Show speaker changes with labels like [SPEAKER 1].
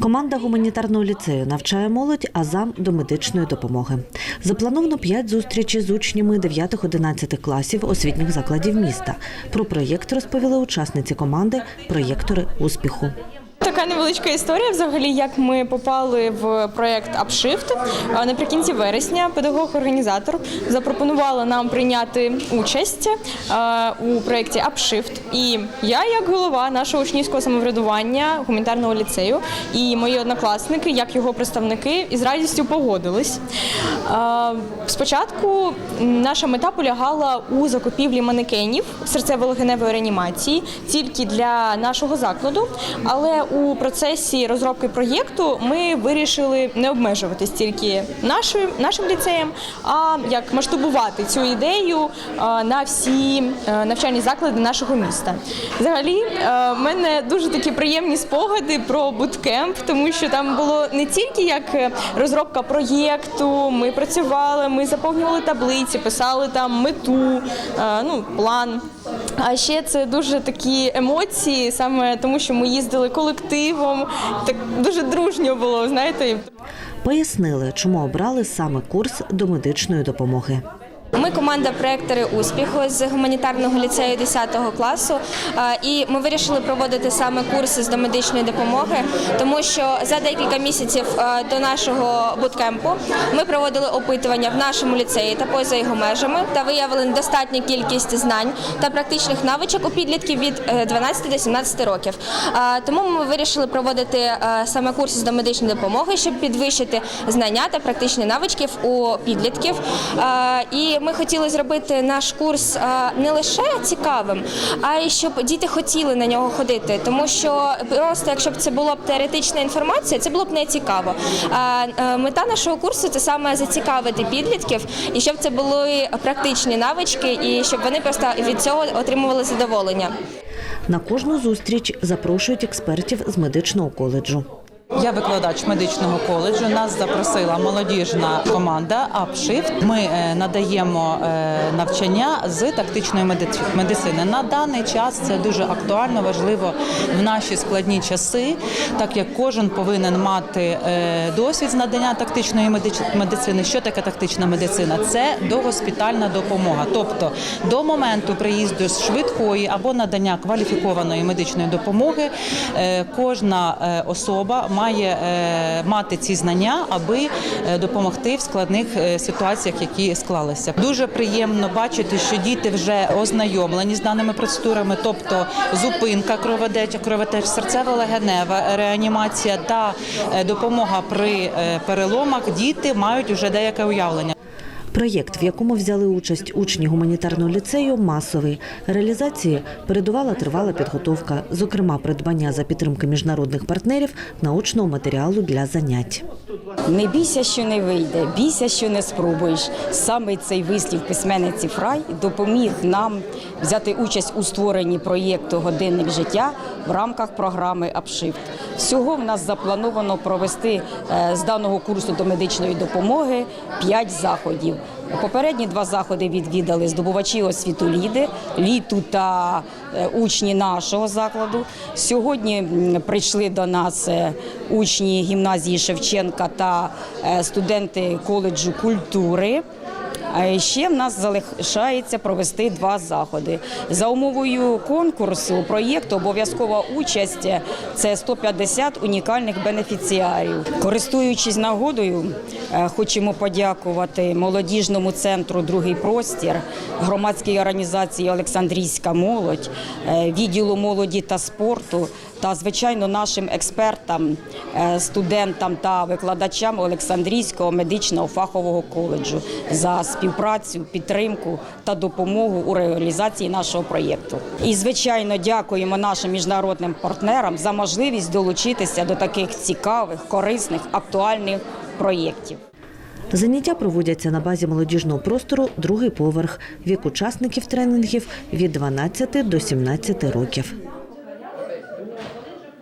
[SPEAKER 1] Команда гуманітарного ліцею навчає молодь а зам до медичної допомоги. Заплановано п'ять зустрічей з учнями 9-11 класів освітніх закладів міста. Про проєкт розповіли учасниці команди проєктори успіху.
[SPEAKER 2] Така невеличка історія, взагалі, як ми попали в проєкт Upshift. Наприкінці вересня педагог-організатор запропонувала нам прийняти участь у проєкті Upshift. І я, як голова нашого учнівського самоврядування гуманітарного ліцею, і мої однокласники, як його представники, із радістю погодились. Спочатку наша мета полягала у закупівлі манекенів серцево-легеневої реанімації тільки для нашого закладу, але у процесі розробки проєкту ми вирішили не обмежуватись тільки нашою, нашим ліцеєм, а як масштабувати цю ідею на всі е, навчальні заклади нашого міста. Взагалі, е, в мене дуже такі приємні спогади про буткемп, тому що там було не тільки як е, розробка проєкту, ми працювали, ми заповнювали таблиці, писали там мету, е, ну план. А ще це дуже такі емоції, саме тому, що ми їздили колективом, так дуже дружньо було, знаєте.
[SPEAKER 1] Пояснили, чому обрали саме курс до медичної допомоги.
[SPEAKER 3] Ми команда проектори успіху з гуманітарного ліцею 10 класу. е, І ми вирішили проводити саме курси з домедичної допомоги, тому що за декілька місяців е, до нашого буткемпу ми проводили опитування в нашому ліцеї та поза його межами та виявили достатню кількість знань та практичних навичок у підлітків від е, 12 до 17 років. Е, Тому ми вирішили проводити е, саме курси з домедичної допомоги, щоб підвищити знання та практичні навички у підлітків. Е, І ми хотіли зробити наш курс е, не лише цікавим, а й щоб діти хотіли на нього ходити. Тому що просто якщо б це була б теоретична інформація, це було б не цікаво. Е, мета нашого курсу це саме зацікавити підлітків і щоб це були практичні навички, і щоб вони просто від цього отримували задоволення.
[SPEAKER 1] На кожну зустріч запрошують експертів з медичного коледжу.
[SPEAKER 4] Я викладач медичного коледжу. Нас запросила молодіжна команда Upshift. Ми е, надаємо е, навчання з тактичної медици- медицини. На даний час це дуже актуально, важливо в наші складні часи, так як кожен повинен мати е, досвід з надання тактичної медицини. Що таке тактична медицина? Це догоспітальна допомога, тобто до моменту приїзду з швидкої або надання кваліфікованої медичної допомоги, кожна особа має е, мати ці знання, аби е, допомогти в складних е, ситуаціях, які склалися. Дуже приємно бачити, що діти вже ознайомлені з даними процедурами, тобто зупинка кровотеча, кровотеч, серцево-легенева реанімація та допомога при переломах. Діти мають вже деяке уявлення.
[SPEAKER 1] Проєкт, в якому взяли участь учні гуманітарного ліцею, масовий. Реалізації передувала тривала підготовка, зокрема придбання за підтримки міжнародних партнерів научного матеріалу для занять.
[SPEAKER 5] Не бійся, що не вийде, бійся, що не спробуєш. Саме цей вислів письменниці Фрай допоміг нам взяти участь у створенні проєкту Годинник життя в рамках програми Апшифт. Всього в нас заплановано провести е, з даного курсу до медичної допомоги п'ять заходів. Попередні два заходи відвідали здобувачі освіту Ліди, літу та е, учні нашого закладу. Сьогодні прийшли до нас е, учні гімназії Шевченка та студенти коледжу культури. А ще в нас залишається провести два заходи. За умовою конкурсу проєкту обов'язкова участь це 150 унікальних бенефіціарів. Користуючись нагодою, е, хочемо подякувати молодіжному центру Другий простір, громадській організації Олександрійська молодь, е, відділу молоді та спорту та звичайно нашим експертам, е, студентам та викладачам Олександрійського медичного фахового коледжу за співпрацю, підтримку та допомогу у реалізації нашого проєкту. І звичайно дякуємо нашим міжнародним партнерам за можливість долучитися до таких цікавих, корисних, актуальних проєктів.
[SPEAKER 1] Заняття проводяться на базі молодіжного простору другий поверх. Вік учасників тренінгів від 12 до 17 років.